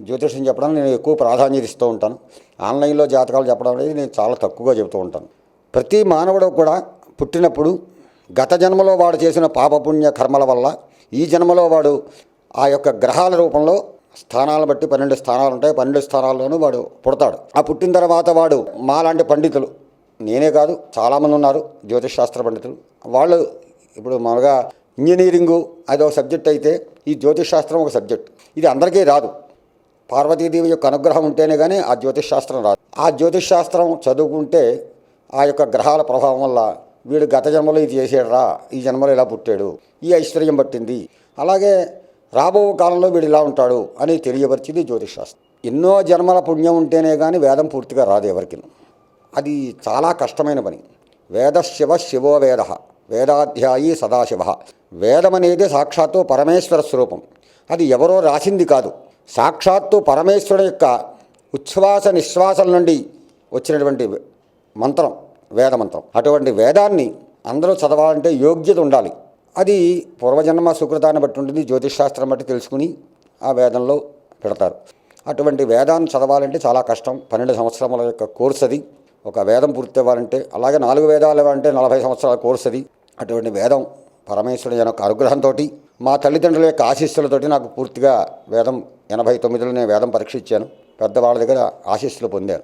జ్యోతిషం చెప్పడానికి నేను ఎక్కువ ప్రాధాన్యత ఇస్తూ ఉంటాను. ఆన్లైన్లో జాతకాలు చెప్పడం అనేది నేను చాలా తక్కువగా చెబుతూ ఉంటాను. ప్రతి మానవుడు కూడా పుట్టినప్పుడు గత జన్మలో వాడు చేసిన పాపపుణ్య కర్మల వల్ల ఈ జన్మలో వాడు ఆ యొక్క గ్రహాల రూపంలో స్థానాలను బట్టి పన్నెండు స్థానాలు ఉంటాయి. పన్నెండు స్థానాల్లోనూ వాడు పుడతాడు. ఆ పుట్టిన తర్వాత వాడు మాలాంటి పండితులు నేనే కాదు చాలామంది ఉన్నారు జ్యోతిష్ శాస్త్ర పండితులు. వాళ్ళు ఇప్పుడు మామూలుగా ఇంజనీరింగు అది ఒక సబ్జెక్ట్ అయితే ఈ జ్యోతిష్ శాస్త్రం ఒక సబ్జెక్ట్. ఇది అందరికీ రాదు. పార్వతీదేవి యొక్క అనుగ్రహం ఉంటేనే కానీ ఆ జ్యోతిష్ శాస్త్రం రాదు. ఆ జ్యోతిష్ శాస్త్రం చదువుకుంటే ఆ యొక్క గ్రహాల ప్రభావం వల్ల వీడు గత జన్మలో ఇది చేసాడురా ఈ జన్మలో ఇలా పుట్టాడు ఈ ఐశ్వర్యం పట్టింది అలాగే రాబో కాలంలో వీడు ఇలా ఉంటాడు అని తెలియపరిచింది జ్యోతిష్ శాస్త్రం ఎన్నో జన్మల పుణ్యం ఉంటేనే కానీ వేదం పూర్తిగా రాదు ఎవరికి. అది చాలా కష్టమైన పని. వేద శివ శివో వేద వేదాధ్యాయి సదాశివ. వేదం అనేది సాక్షాత్తు పరమేశ్వర స్వరూపం. అది ఎవరో రాసింది కాదు. సాక్షాత్తు పరమేశ్వరుడు యొక్క ఉచ్ఛ్వాస నిశ్వాసం నుండి వచ్చినటువంటి మంత్రం వేదమంత్రం. అటువంటి వేదాన్ని అందరూ చదవాలంటే యోగ్యత ఉండాలి. అది పూర్వజన్మ సుకృతాన్ని బట్టి ఉంటుంది జ్యోతిష్ శాస్త్రం బట్టి తెలుసుకుని ఆ వేదంలో పెడతారు. అటువంటి వేదాన్ని చదవాలంటే చాలా కష్టం. పన్నెండు సంవత్సరముల యొక్క కోర్స్ అది. ఒక వేదం పూర్తి అవ్వాలంటే అలాగే నాలుగు వేదాలు అంటే నలభై సంవత్సరాల కోర్స్ అది. అటువంటి వేదం పరమేశ్వరుని యొక్క అనుగ్రహంతో మా తల్లిదండ్రుల యొక్క ఆశీస్సులతోటి నాకు పూర్తిగా వేదం ఎనభై తొమ్మిదిలో నేను వేదం పరీక్ష ఇచ్చాను. పెద్దవాళ్ళ దగ్గర ఆశీస్సులు పొందాను.